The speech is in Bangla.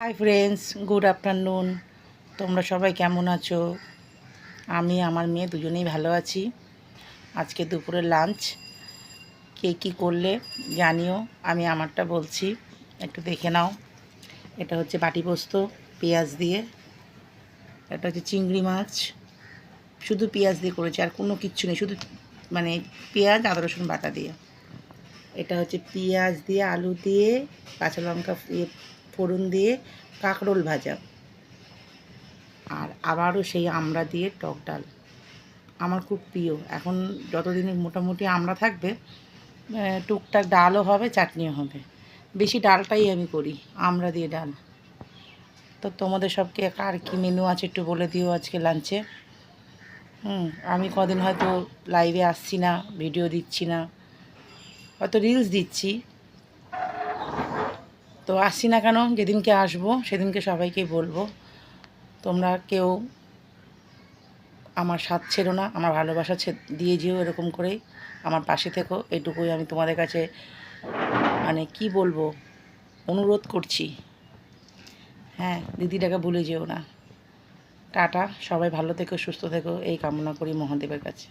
হাই ফ্রেন্ডস গুড আফটারনুন তোমরা সবাই কেমন আছো? আমি, আমার মেয়ে দুজনেই ভালো আছি। আজকে দুপুরে লাঞ্চ কে কী করলে জানিও, আমি আমারটা বলছি। একটু দেখে নাও। এটা হচ্ছে বাটি পোস্ত, পেঁয়াজ দিয়ে। এটা হচ্ছে চিংড়ি মাছ। শুধু পেঁয়াজ দিয়ে করেছি, আর কোনো কিচ্ছু নেই। শুধু মানে পেঁয়াজ, আদা, রসুন বাটা দিয়ে। এটা হচ্ছে পেঁয়াজ দিয়ে, আলু দিয়ে, কাঁচা লঙ্কা ইয়ে ফোড়ন দিয়ে কাঁকরোল ভাজা। আর আবারও সেই আমড়া দিয়ে টক ডাল। আমার খুব প্রিয়। এখন যতদিন মোটামুটি আমড়া থাকবে টুকটাক ডালও হবে, চাটনিও হবে। বেশি ডালটাই আমি করি আমড়া দিয়ে ডাল। তো তোমাদের সবকে কার কী মেনু আছে একটু বলে দিও আজকে লাঞ্চে হুম, আমি কদিন হয়তো লাইভে আসছি না ভিডিও দিচ্ছি না। হয়তো রিলস দিচ্ছি। তো আসছি না কেন? যেদিনকে আসব, সেদিনকে সবাইকে বলব। তোমরা কেউ আমার সাথ ছেড়ো না, আমার ভালোবাসা দিয়ে যেও এরকম করেই। আমার পাশে থেকো, এটুকুই আমি তোমাদের কাছে মানে কি বলব, অনুরোধ করছি। হ্যাঁ দিদিটাকে ভুলে যেও না। টাটা, সবাই ভালো থেকো, সুস্থ থেকো, এই কামনা করি মহাদেবের কাছে।